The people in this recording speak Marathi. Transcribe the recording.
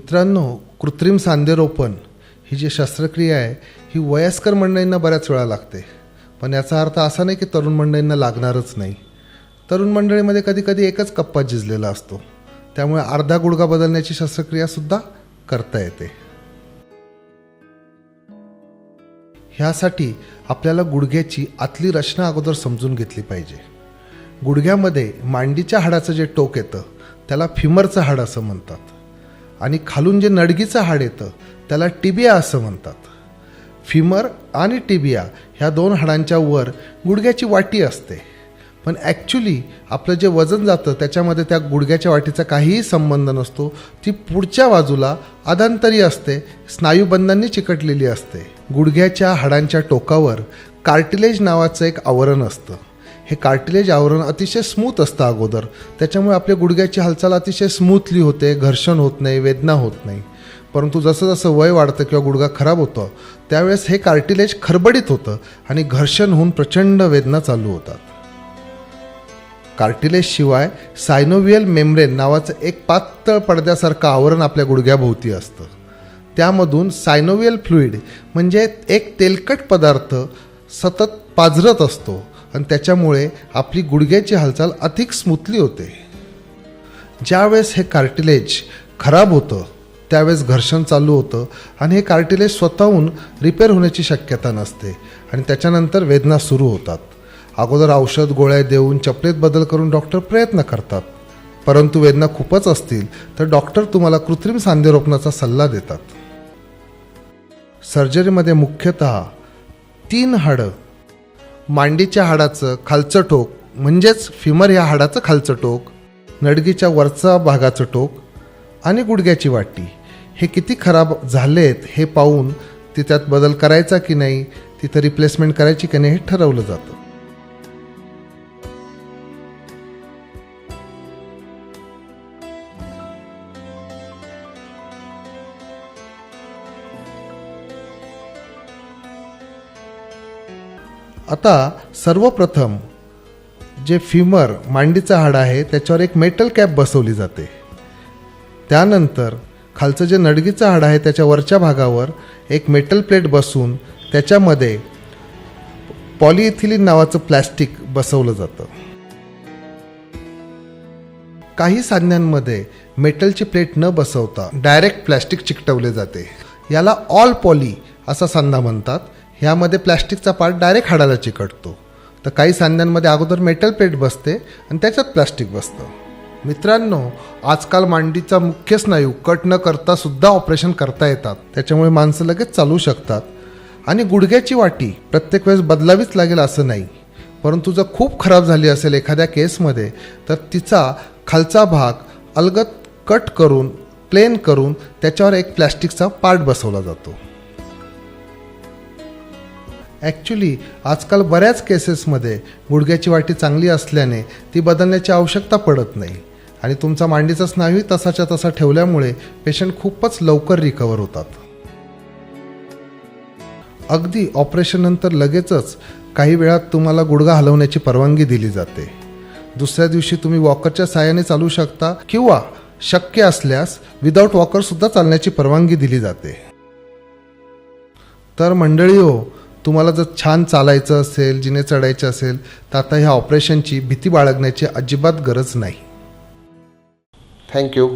मित्रांनो कृत्रिम सांधेरोपण ही जी शस्त्रक्रिया आहे ही वयस्कर मंडळींना बऱ्याच वेळा लागते. पण याचा अर्थ असा नाही की तरुण मंडळींना लागणारच नाही. तरुण मंडळीमध्ये कधीकधी एकच कप्पा झिजलेला असतो. त्यामुळे अर्धा गुडघा बदलण्याची शस्त्रक्रियासुद्धा करता येते. ह्यासाठी आपल्याला गुडघ्याची आतली रचना अगोदर समजून घेतली पाहिजे. गुडघ्यामध्ये मांडीच्या हाडाचं जे टोक येतं त्याला फिमरचं हाड असं म्हणतात. आणि खालून जे नडगीचं हाड येतं त्याला टिबिया असं म्हणतात. फिमर आणि टिबिया ह्या दोन हाडांच्या वर गुडघ्याची वाटी असते. पण ॲक्च्युली आपलं जे वजन जातं त्याच्यामध्ये त्या गुडघ्याच्या वाटीचा काहीही संबंध नसतो. ती पुढच्या बाजूला अधांतरी असते स्नायूबंधांनी चिकटलेली असते. गुडघ्याच्या हाडांच्या टोकावर कार्टिलेज नावाचं एक आवरण असतं. हे कार्टिलेज आवरण अतिशय स्मूथ असतं अगोदर. त्याच्यामुळे आपल्या गुडघ्याची हालचाल अतिशय स्मूथली होते घर्षण होत नाही वेदना होत नाही. परंतु जसं जसं वय वाढतं किंवा गुडघा खराब होतं त्यावेळेस हे कार्टिलेज खरबडीत होतं आणि घर्षण होऊन प्रचंड वेदना चालू होतात. कार्टिलेजशिवाय सायनोवियल मेम्ब्रेन नावाचं एक पातळ पडद्यासारखं आवरण आपल्या गुडघ्याभोवती असतं. त्यामधून सायनोवियल फ्लुईड म्हणजे एक तेलकट पदार्थ सतत पाझरत असतो. आणि त्याच्यामुळे आपली गुडघ्याची हालचाल अधिक स्मूथली होते. ज्यावेळेस हे कार्टिलेज खराब होतं त्यावेळेस घर्षण चालू होतं आणि हे कार्टिलेज स्वतःहून रिपेअर होण्याची शक्यता नसते आणि त्याच्यानंतर वेदना सुरू होतात. अगोदर औषध गोळ्या देऊन चपलेत बदल करून डॉक्टर प्रयत्न करतात. परंतु वेदना खूपच असतील तर डॉक्टर तुम्हाला कृत्रिम सांधेरोपणाचा सल्ला देतात. सर्जरीमध्ये मुख्यतः तीन हाडं मांडीच्या हाडाचं खालचं टोक म्हणजेच फिमर या हाडाचं खालचं टोक नडगीच्या वरचा भागाचं टोक आणि गुडघ्याची वाटी. हे किती खराब झालेत हे पाहून ती त्यात बदल करायचा की नाही तिथं रिप्लेसमेंट करायची की नाही हे ठरवलं जातं. आता सर्वप्रथम जे फिमर मांडीचं हाड आहे त्याच्यावर एक मेटल कॅप बसवली जाते. त्यानंतर खालचं जे नडगीचं हाड आहे त्याच्या वरच्या भागावर एक मेटल प्लेट बसून त्याच्यामध्ये पॉलिइथिलीन नावाचं प्लॅस्टिक बसवलं जातं. काही साधनांमध्ये मेटलची प्लेट न बसवता डायरेक्ट प्लॅस्टिक चिकटवले जाते. याला ऑल पॉली असा सांधा म्हणतात. ह्यामध्ये प्लॅस्टिकचा पार्ट डायरेक्ट हाडाला चिकटतो. तर काही सांध्यांमध्ये अगोदर मेटल प्लेट बसते आणि त्याच्यात प्लॅस्टिक बसतं. मित्रांनो आजकाल मांडीचा मुख्य स्नायू कट न करता सुद्धा ऑपरेशन करता येतात. त्याच्यामुळे माणसं लगेच चालू शकतात. आणि गुडघ्याची वाटी प्रत्येक वेळेस बदलावीच लागेल असं नाही. परंतु जर खूप खराब झाली असेल एखाद्या केसमध्ये तर तिचा खालचा भाग अलगत कट करून प्लेन करून त्याच्यावर एक प्लॅस्टिकचा पार्ट बसवला जातो. ॲक्च्युली आजकाल बऱ्याच केसेसमध्ये गुडघ्याची वाटी चांगली असल्याने ती बदलण्याची आवश्यकता पडत नाही. आणि तुमचा मांडीचा स्नायूही तसाच्या तसा ठेवल्यामुळे पेशंट खूपच लवकर रिकवर होतात. अगदी ऑपरेशननंतर लगेचच काही वेळात तुम्हाला गुडघा हलवण्याची परवानगी दिली जाते. दुसऱ्या दिवशी तुम्ही वॉकरच्या साहाय्याने चालू शकता किंवा शक्य असल्यास विदाऊट वॉकरसुद्धा चालण्याची परवानगी दिली जाते. तर मंडळी हो तुम्हाला जर छान चालायचं असेल जिने चढायचं असेल तर आता ह्या ऑपरेशनची भीती बाळगण्याची अजिबात गरज नाही. थँक्यू